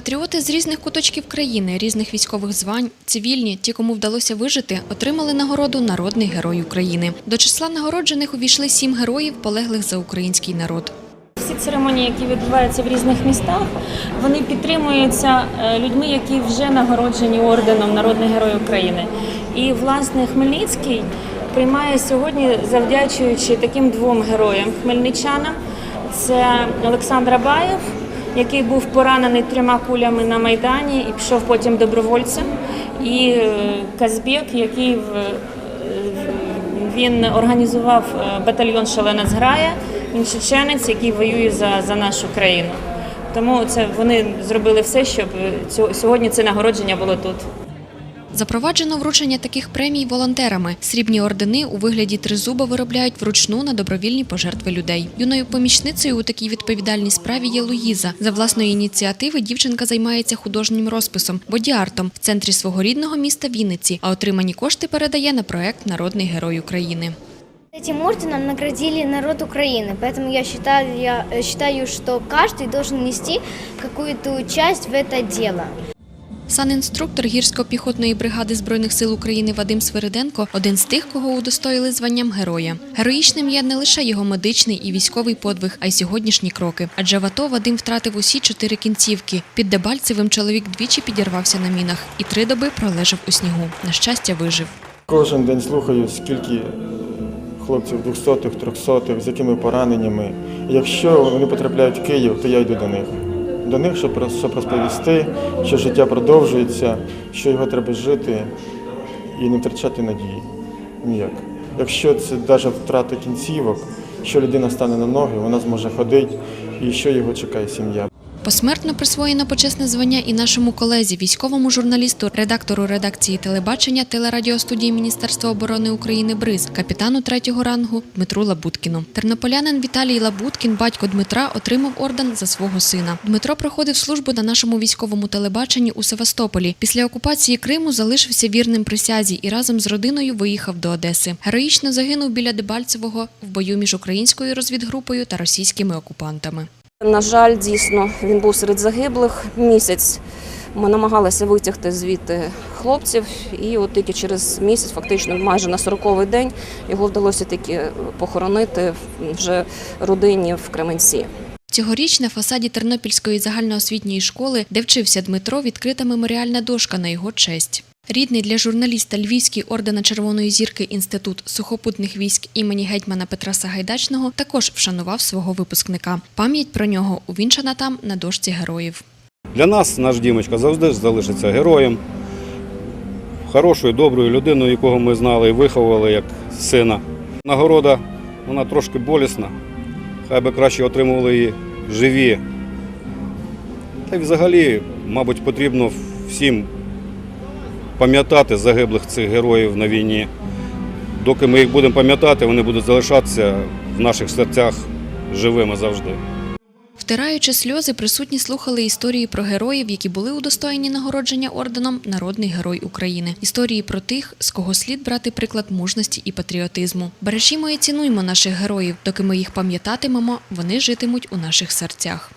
Патріоти з різних куточків країни, різних військових звань, цивільні, ті, кому вдалося вижити, отримали нагороду Народний герой України. До числа нагороджених увійшли сім героїв, полеглих за український народ. Всі церемонії, які відбуваються в різних містах, вони підтримуються е, людьми, які вже нагороджені орденом Народний Герой України. І власне Хмельницький приймає сьогодні, завдячуючи таким двом героям хмельничанам. Це Олександр Абаєв, який був поранений трьома кулями на Майдані і пішов потім добровольцем, і е, Казбек, який е, він організував е, батальйон Шалена зграя. Він чеченець, який воює за, за нашу країну. Тому це вони зробили все, щоб сьогодні це нагородження було тут. Запроваджено вручення таких премій волонтерами. Срібні ордени у вигляді тризуба виробляють вручну на добровільні пожертви людей. Юною помічницею у такій відповідальній справі є Луїза. За власної ініціативи дівчинка займається художнім розписом, бодіартом в центрі свого рідного міста Вінниці, а отримані кошти передає на проект Народний герой України. Этим орденом наградили народ Украины, поэтому я считаю, я э, считаю, что каждый должен нести какую-то часть в это дело. Санінструктор гірсько-піхотної бригади збройних сил України Вадим Свириденко один з тих, кого удостоїли званням героя. Героїчним є не лише його медичний і військовий подвиг, а й сьогоднішні кроки. Адже в АТО Вадим втратив усі чотири кінцівки. Під Дебальцевим чоловік двічі підірвався на мінах і три доби пролежав у снігу. На щастя, вижив. Кожен день слухаю, скільки хлопців 200-х, 300-х, з якими пораненнями. Якщо вони потрапляють в Київ, то я йду до них. До них, щоб, щоб розповісти, що життя продовжується, що його треба жити і не втрачати надії. Ніяк. Якщо це навіть втрата кінцівок, що людина стане на ноги, вона зможе ходити, і що його чекає сім'я. Посмертно присвоєно почесне звання і нашому колезі, військовому журналісту, редактору редакції телебачення телерадіостудії Міністерства оборони України БРИЗ, капітану третього рангу Дмитру Лабуткіну. Тернополянин Віталій Лабуткін, батько Дмитра, отримав орден за свого сина. Дмитро проходив службу на нашому військовому телебаченні у Севастополі. Після окупації Криму залишився вірним присязі і разом з родиною виїхав до Одеси. Героїчно загинув біля Дебальцевого в бою між українською розвідгрупою та російськими окупантами. На жаль, дійсно, він був серед загиблих місяць. Ми намагалися витягти звідти хлопців, і от тільки через місяць, фактично майже на 40-й день, його вдалося таки похоронити вже родині в Кременці. Цьогоріч на фасаді Тернопільської загальноосвітньої школи, де вчився Дмитро, відкрита меморіальна дошка на його честь. Рідний для журналіста Львівський ордена Червоної зірки інститут сухопутних військ імені гетьмана Петра Сагайдачного також вшанував свого випускника. Пам'ять про нього увінчана там на дошці героїв. Для нас наш Дімочка завжди залишиться героєм, хорошою, доброю людиною, якого ми знали і виховували як сина. Нагорода вона трошки болісна, хай би краще отримували її живі. Та й взагалі, мабуть, потрібно всім пам'ятати загиблих цих героїв на війні. Доки ми їх будемо пам'ятати, вони будуть залишатися в наших серцях живими завжди. Втираючи сльози, присутні слухали історії про героїв, які були удостоєні нагородження орденом Народний герой України. Історії про тих, з кого слід брати приклад мужності і патріотизму. Бережімо і цінуймо наших героїв, доки ми їх пам'ятатимемо, вони житимуть у наших серцях.